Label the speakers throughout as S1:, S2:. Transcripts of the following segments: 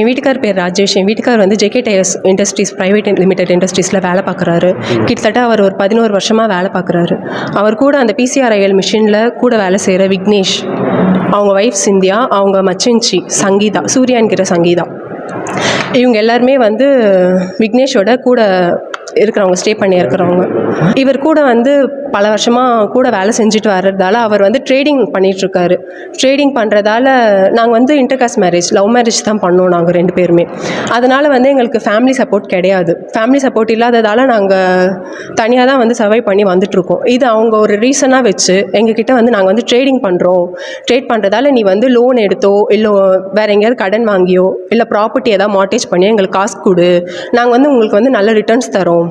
S1: என் வீட்டுக்கார் பேர் ராஜேஷ். என் வீட்டுக்கார் வந்து JK tyres industries private limited இண்டஸ்ட்ரீஸில் வேலை பார்க்குறாரு. கிட்டத்தட்ட அவர் ஒரு பதினோரு வருஷமாக வேலை பார்க்குறாரு. அவர் கூட அந்த பிசிஆர்ஐஎல் மிஷினில் கூட வேலை செய்கிற விக்னேஷ் அவங்க ஒய்ஃப் சிந்தியா அவங்க மச்சின்ச்சி சங்கீதா சூர்யான்கிற சங்கீதா. இவங்க எல்லாருமே வந்து விக்னேஷோட கூட இருக்கிறவங்க ஸ்டே பண்ணி இருக்கிறவங்க இவர் கூட வந்து பல வருஷமாக கூட வேலை செஞ்சுட்டு வர்றதால அவர் வந்து ட்ரேடிங் பண்ணிகிட்ருக்காரு ட்ரேடிங் பண்ணுறதால நாங்கள் வந்து இன்டர்காஸ்ட் மேரேஜ் லவ் மேரேஜ் தான் பண்ணோம் நாங்கள் ரெண்டு பேருமே. அதனால் வந்து எங்களுக்கு ஃபேமிலி சப்போர்ட் கிடையாது. ஃபேமிலி சப்போர்ட் இல்லாததால் நாங்கள் தனியாக தான் வந்து சர்வை பண்ணி வந்துட்டுருக்கோம். இது அவங்க ஒரு ரீசனாக வச்சு எங்ககிட்ட வந்து நாங்கள் வந்து ட்ரேடிங் பண்ணுறோம் ட்ரேட் பண்ணுறதால நீ வந்து லோன் எடுத்தோ இல்லை வேறு எங்கேயாவது கடன் வாங்கியோ இல்லை ப்ராப்பர்ட்டி ஏதாவது மாட்டேஜ் பண்ணி எங்களுக்கு காசு கொடு. நாங்கள் வந்து உங்களுக்கு வந்து நல்ல ரிட்டர்ன்ஸ் தரோம்.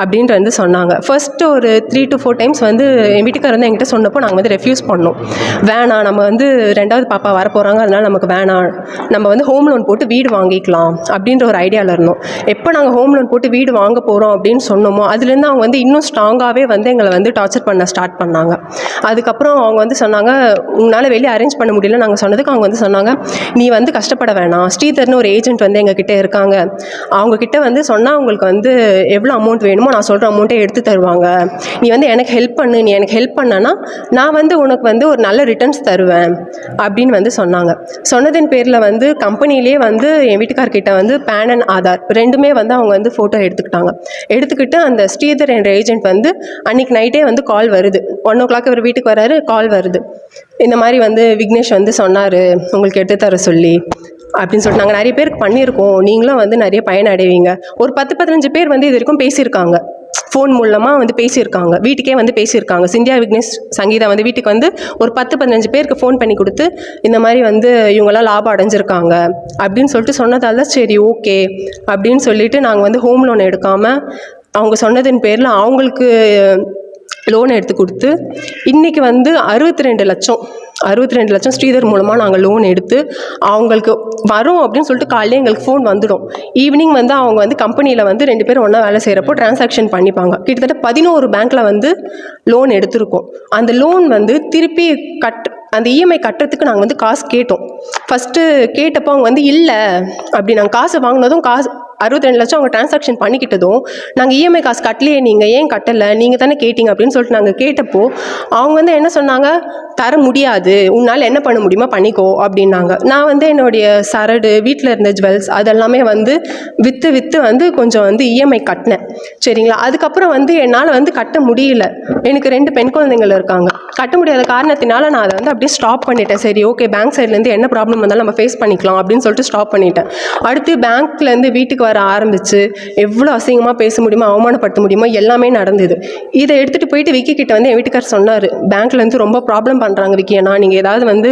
S1: அப்படின்ட்டு வந்து சொன்னாங்க. ஃபஸ்ட்டு ஒரு த்ரீ டு ஃபோர் டைம்ஸ் வந்து என் வீட்டுக்கார் வந்து என்கிட்ட சொன்னப்போ நாங்கள் வந்து ரெஃப்யூஸ் பண்ணோம். வேணாம் நம்ம வந்து ரெண்டாவது பாப்பா வர போகிறாங்க அதனால நமக்கு வேணாம். நம்ம வந்து ஹோம் லோன் போட்டு வீடு வாங்கிக்கலாம் அப்படின்ற ஒரு ஐடியாவில் இருந்தோம். எப்போ நாங்கள் ஹோம் லோன் போட்டு வீடு வாங்க போகிறோம் அப்படின்னு சொன்னோமோ அதுலேருந்து அவங்க வந்து இன்னும் ஸ்ட்ராங்காகவே வந்து எங்களை வந்து டார்ச்சர் பண்ண ஸ்டார்ட் பண்ணாங்க. அதுக்கப்புறம் அவங்க வந்து சொன்னாங்க உங்களால் வெளியே அரேஞ்ச் பண்ண முடியல நாங்கள் சொன்னதுக்கு அவங்க வந்து சொன்னாங்க நீ வந்து கஷ்டப்பட வேணாம். ஸ்ரீதர்னு ஒரு ஏஜென்ட் வந்து எங்ககிட்ட இருக்காங்க. அவங்கக்கிட்ட வந்து சொன்னால் உங்களுக்கு வந்து எவ்வளோ அமௌண்ட் வேணுமோ நான் சொல்கிற அமௌண்ட்டை எடுத்து தருவாங்க. நீ வந்து எனக்கு ஹெல்ப் பண்ணு நீ எனக்கு ஹெல்ப் பண்ணனா நான் வந்து உனக்கு வந்து ஒரு நல்ல ரிட்டர்ன்ஸ் தருவேன் அப்படின்னு வந்து சொன்னாங்க. சொன்னதின் பேரில் வந்து கம்பெனிலே வந்து என் வீட்டுக்கார்கிட்ட வந்து பேன் அண்ட் ஆதார் ரெண்டுமே வந்து அவங்க வந்து ஃபோட்டோ எடுத்துக்கிட்டாங்க. எடுத்துக்கிட்டு அந்த ஸ்ரீதர் என்ற ஏஜென்ட் வந்து அன்னைக்கு நைட்டே வந்து கால் வருது. ஒன் ஓ கிளாக் இவர் வீட்டுக்கு வராரு கால் வருது. இந்த மாதிரி வந்து விக்னேஷ் வந்து சொன்னார் உங்களுக்கு எடுத்து தர சொல்லி. அப்படின்னு சொல்லிட்டு நாங்கள் நிறைய பேருக்கு பண்ணியிருக்கோம். நீங்களும் வந்து நிறைய பயன் அடைவீங்க ஒரு பத்து பதினஞ்சு பேர் வந்து இது வரைக்கும் பேசியிருக்காங்க. ஃபோன் மூலமாக வந்து பேசியிருக்காங்க. வீட்டுக்கே வந்து பேசியிருக்காங்க. சிந்தியா விக்னேஷ் சங்கீதா வந்து வீட்டுக்கு வந்து ஒரு பத்து பதினஞ்சு பேருக்கு ஃபோன் பண்ணி கொடுத்து இந்த மாதிரி வந்து இவங்களாம் லாபம் அடைஞ்சிருக்காங்க. அப்படின்னு சொல்லிட்டு சொன்னதால் தான் சரி ஓகே அப்படின்னு சொல்லிட்டு நாங்கள் வந்து ஹோம் லோன் எடுக்காமல் அவங்க சொன்னதின் பேரில் அவங்களுக்கு லோன் எடுத்து கொடுத்து இன்றைக்கி வந்து அறுபத்தி ரெண்டு லட்சம். அறுபத்தி ரெண்டு லட்சம் ஸ்ரீதர் மூலமாக நாங்கள் லோன் எடுத்து அவங்களுக்கு வரும் அப்படின்னு சொல்லிட்டு காலையில் எங்களுக்கு ஃபோன் வந்துடும். ஈவினிங் வந்து அவங்க வந்து கம்பெனியில் வந்து ரெண்டு பேரும் ஒன்றா வேலை செய்கிறப்போ டிரான்சாக்ஷன் பண்ணிப்பாங்க. கிட்டத்தட்ட பதினோரு பேங்க்கில் வந்து லோன் எடுத்திருக்கோம். அந்த லோன் வந்து திருப்பி கட் அந்த இஎம்ஐ கட்டுறதுக்கு நாங்கள் வந்து காசு கேட்டோம். ஃபஸ்ட்டு கேட்டப்போ அவங்க வந்து இல்லை அப்படி நாங்கள் காசு வாங்கினதும் காசு அறுபத்தி ரெண்டு லட்சம் அவங்க டிரான்சாக்ஷன் பண்ணிக்கிட்டதும் நாங்கள் இஎம்ஐ காசு கட்டலையே நீங்கள் ஏன் கட்டலை? நீங்கள் தானே கேட்டிங்க அப்படின்னு சொல்லிட்டு நாங்கள் கேட்டப்போ அவங்க வந்து என்ன சொன்னாங்க தர முடியாது. உன்னால் என்ன பண்ண முடியுமோ பண்ணிக்கோ அப்படின்னாங்க. நான் வந்து என்னுடைய சரடு வீட்டில் இருந்த ஜுவல்ஸ் அதெல்லாமே வந்து விற்று விற்று வந்து கொஞ்சம் வந்து இஎம்ஐ கட்டினேன். சரிங்களா? அதுக்கப்புறம் வந்து என்னால் வந்து கட்ட முடியல. எனக்கு ரெண்டு பெண் குழந்தைங்கள் இருக்காங்க. கட்ட முடியாத காரணத்தினால நான் அதை வந்து அப்படியே ஸ்டாப் பண்ணிட்டேன். சரி ஓகே பேங்க் சைட்லேருந்து என்ன ப்ராப்ளம் வந்தாலும் நம்ம ஃபேஸ் பண்ணிக்கலாம் அப்படின்னு சொல்லிட்டு ஸ்டாப் பண்ணிட்டேன். அடுத்து பேங்க்லேருந்து வீட்டுக்கு வர ஆரம்பிச்சு எவ்வளோ அசிங்கமாக பேச முடியுமோ அவமானப்படுத்த முடியுமோ எல்லாமே நடந்தது. இதை எடுத்துகிட்டு போயிட்டு விக்கி கிட்ட வந்து என் வீட்டுக்கார் சொன்னார் பேங்க்லேருந்து ரொம்ப ப்ராப்ளம் பண்ணுறாங்க விக்கி அண்ணா. நீங்கள் ஏதாவது வந்து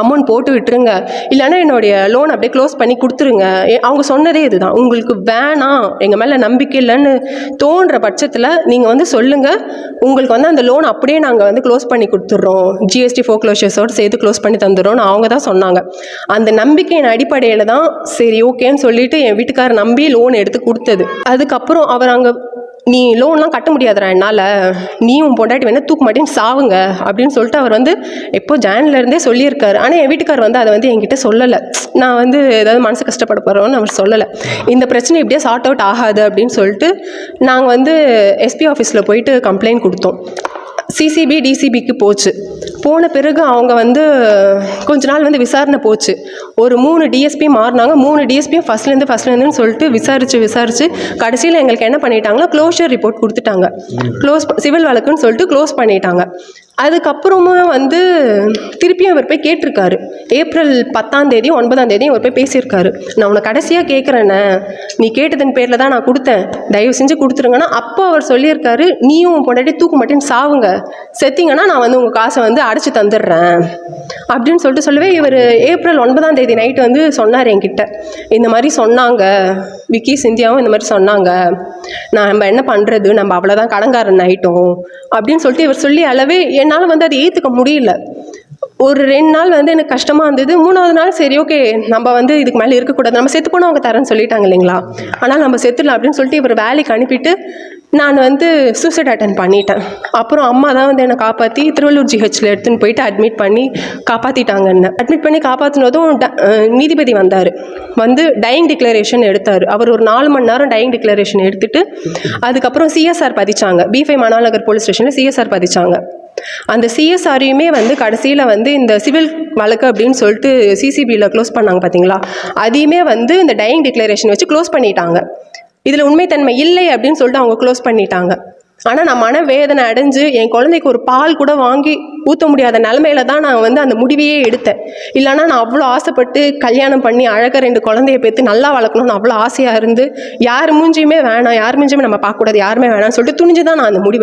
S1: அமௌண்ட் போட்டு விட்டுருங்க. இல்லைன்னா என்னுடைய லோன் அப்படியே க்ளோஸ் பண்ணி கொடுத்துருங்க. அவங்க சொன்னதே இதுதான். உங்களுக்கு வேணாம். எங்கள் மேலே நம்பிக்கை இல்லைன்னு தோன்ற பட்சத்தில் நீங்கள் வந்து சொல்லுங்கள் உங்களுக்கு வந்து அந்த லோன் அப்படியே நாங்கள் வந்து க்ளோஸ் பண்ணி கொடுத்துட்றோம். ஜிஎஸ்டி ஃபோக்ளோஷர்ஸோடு சேர்த்து க்ளோஸ் பண்ணி தந்துடுறோம்னு அவங்க தான் சொன்னாங்க. அந்த நம்பிக்கையின் அடிப்படையில் தான் சரி ஓகேன்னு சொல்லிட்டு என் வீட்டுக்காரர் நம்பி லோன் எடுத்து கொடுத்தது. அதுக்கப்புறம் அவர் அங்கே நீ லோன்லாம் கட்ட முடியாதுடா என்னால். நீ உன் பொண்டாட்டி வேணால் தூக்கு மாட்டேன்னு சாவுங்க அப்படின்னு சொல்லிட்டு அவர் வந்து எப்போ ஜான்லேருந்தே சொல்லியிருக்காரு. ஆனால் என் வீட்டுக்கார் வந்து அதை வந்து என்கிட்ட சொல்லலை. நான் வந்து ஏதாவது மனசு கஷ்டப்பட போகிறோன்னு அவர் சொல்லலை. இந்த பிரச்சனை இப்படியே சார்ட் அவுட் ஆகாது அப்படின்னு சொல்லிட்டு நாங்கள் வந்து எஸ்பி ஆஃபீஸில் போயிட்டு கம்ப்ளைண்ட் கொடுத்தோம். சிசிபி டிசிபிக்கு போச்சு. போன பிறகு அவங்க வந்து கொஞ்ச நாள் வந்து விசாரணை போச்சு. ஒரு மூணு டிஎஸ்பி மாறினாங்க. மூணு டிஎஸ்பியும் ஃபஸ்ட்லேருந்து ஃபஸ்ட்லேருந்துன்னு சொல்லிட்டு விசாரித்து விசாரித்து கடைசியில் எங்களுக்கு என்ன பண்ணிட்டாங்கன்னா க்ளோஷர் ரிப்போர்ட் கொடுத்துட்டாங்க. க்ளோஸ் சிவில் வழக்குன்னு சொல்லிட்டு க்ளோஸ் பண்ணிட்டாங்க. அதுக்கப்புறமா வந்து திருப்பியும் அவர் போய் கேட்டிருக்காரு. ஏப்ரல் பத்தாம் தேதி ஒன்பதாம் தேதி அவர் போய் பேசியிருக்காரு. நான் உன்னை கடைசியாக கேட்குறேண்ணே நீ கேட்டதன் பேரில் தான் நான் கொடுத்தேன். தயவு செஞ்சு கொடுத்துருங்கன்னா அப்போ அவர் சொல்லியிருக்காரு நீயும் உன் பொண்டாட்டி தூக்க மாட்டேன்னு சாவுங்க. செத்தீங்கன்னா நான் வந்து உங்கள் காசை வந்து அடைச்சி தந்துடுறேன். அப்படின்னு சொல்லிட்டு சொல்லவே இவர் ஏப்ரல் ஒன்பதாம் தேதி நைட்டு வந்து சொன்னார் என்கிட்ட. இந்த மாதிரி சொன்னாங்க. விக்கி சிந்தியாவும் இந்த மாதிரி சொன்னாங்க. நான் நம்ம என்ன பண்ணுறது நம்ம அவ்வளோதான் கடங்காரன் ஆகிட்டோம் அப்படின்னு சொல்லிட்டு இவர் சொல்லி அளவே என்னால் வந்து அதை ஏற்றுக்க முடியல. ஒரு ரெண்டு நாள் வந்து எனக்கு கஷ்டமாக இருந்தது. மூணாவது நாள் சரி ஓகே நம்ம வந்து இதுக்கு மேலே இருக்கக்கூடாது. நம்ம செத்து போனால் அவங்க தரேன்னு சொல்லிட்டாங்க இல்லைங்களா? ஆனால் நம்ம செத்துடலாம் அப்படின்னு சொல்லிட்டு இவர் வேலைக்கு அனுப்பிட்டு நான் வந்து சூசைட் அட்டன் பண்ணிட்டேன். அப்புறம் அம்மா தான் வந்து என்னை காப்பாற்றி திருவள்ளூர் ஜிஹெச்சில் எடுத்துன்னு போயிட்டு அட்மிட் பண்ணி காப்பாற்றிட்டாங்க என்ன அட்மிட் பண்ணி காப்பாற்றினதும் ட- நீதிபதி வந்தார். வந்து டயிங் டிக்ளரேஷன் எடுத்தார். அவர் ஒரு நாலு மணி நேரம் டையிங் டிக்ளரேஷன் எடுத்துட்டு அதுக்கப்புறம் சிஎஸ்ஆர் பதிச்சாங்க. பிஃபை மாநகர் போலீஸ் ஸ்டேஷனில் சிஎஸ்ஆர் பதிச்சாங்க. அந்த சிஎஸ்ஆரையுமே வந்து கடைசியில் வந்து இந்த சிவில் வழக்கு அப்படின்னு சொல்லிட்டு சிசிபியில் க்ளோஸ் பண்ணாங்க பார்த்தீங்களா அதையுமே வந்து இந்த டயிங் டிக்ளரேஷன் வச்சு க்ளோஸ் பண்ணிட்டாங்க. இதில் உண்மைத்தன்மை இல்லை அப்படின்னு சொல்லிட்டு அவங்க க்ளோஸ் பண்ணிட்டாங்க. ஆனால் நான் மனவேதனை அடைஞ்சு என் குழந்தைக்கு ஒரு பால் கூட வாங்கி ஊற்ற முடியாத நிலமையில தான் நான் வந்து அந்த முடிவையே எடுத்தேன். இல்லைன்னா நான் அவ்வளோ ஆசைப்பட்டு கல்யாணம் பண்ணி அழகாக ரெண்டு குழந்தைய பேத்து நல்லா வளர்க்கணும்னு அவ்வளோ ஆசையாக இருந்து யார் மூஞ்சியுமே வேணாம் யார் மூஞ்சியுமே நம்ம பார்க்கக்கூடாது யாருமே வேணாம்னு சொல்லிட்டு துணிஞ்சு தான் நான் அந்த முடிவு